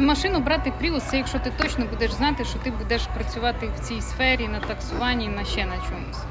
Машину брати Prius, це якщо ти точно будеш знати, що ти будеш працювати в цій сфері на таксуванні, на ще на чомусь.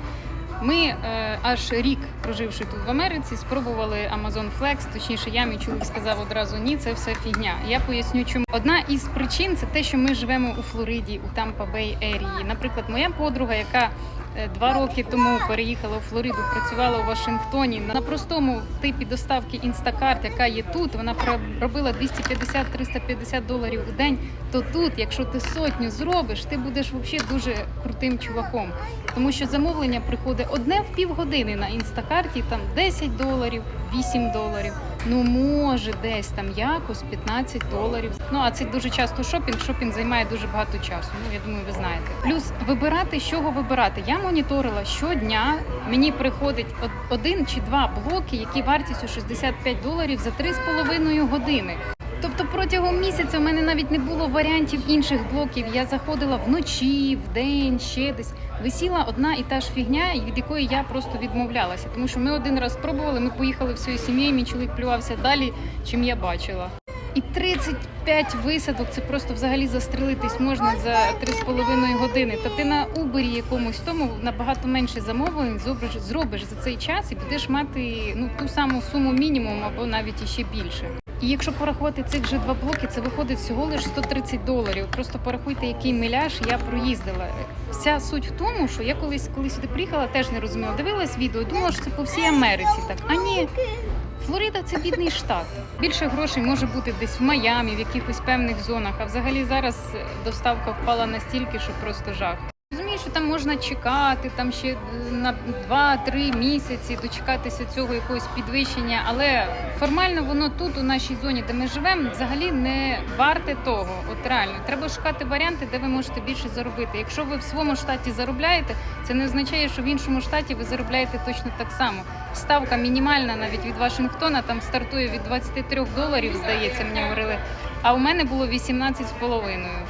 Ми е, аж рік, проживши тут в Америці, спробували Amazon Flex, точніше, я мій чоловік сказав одразу ні, це все фігня. Я поясню, чому одна із причин це те, що ми живемо у Флориді, у Тампа Бей Ерії. Наприклад, моя подруга, яка е, два роки тому переїхала у Флориду, працювала у Вашингтоні на простому типі доставки Instacart, яка є тут. Вона робила 250-350 доларів у день. То тут, якщо ти сотню зробиш, ти будеш взагалі дуже крутим чуваком. Тому що замовлення приходить одне в півгодини на інстакарті, там 10 доларів, 8 доларів. Ну може десь там якось 15 доларів. Ну а це дуже часто шопінг. Шопінг займає дуже багато часу. Ну я думаю, ви знаєте. Плюс вибирати, з чого вибирати. Я моніторила щодня. Мені приходить од- один чи два блоки, які вартістю 65 доларів за 3,5 години. Тобто протягом місяця в мене навіть не було варіантів інших блоків. Я заходила вночі, вдень, ще десь. Висіла одна і та ж фігня, від якої я просто відмовлялася. Тому що ми один раз спробували, ми поїхали всією сім'єю, мій чоловік плювався далі, чим я бачила. І 35 висадок це просто взагалі застрелитись можна за 3,5 години. Та ти на Убері якомусь тому набагато менше замовлень зробиш, зробиш за цей час і будеш мати ну ту саму суму мінімум або навіть іще більше. І якщо порахувати цих же два блоки, це виходить всього лише 130 доларів. Просто порахуйте, який миляж я проїздила. Вся суть в тому, що я колись, коли сюди приїхала, теж не розуміла. Дивилась відео, думала, що це по всій Америці. Так а ні, Флорида це бідний штат. Більше грошей може бути десь в Майамі, в якихось певних зонах. А взагалі зараз доставка впала настільки, що просто жах. Що там можна чекати, там ще е, на 2-3 місяці дочекатися цього якогось підвищення, але формально воно тут, у нашій зоні, де ми живемо, взагалі не варте того. От реально, треба шукати варіанти, де ви можете більше заробити. Якщо ви в своєму штаті заробляєте, це не означає, що в іншому штаті ви заробляєте точно так само. Ставка мінімальна навіть від Вашингтона там стартує від 23 доларів, здається, мені говорили. А у мене було 18,5.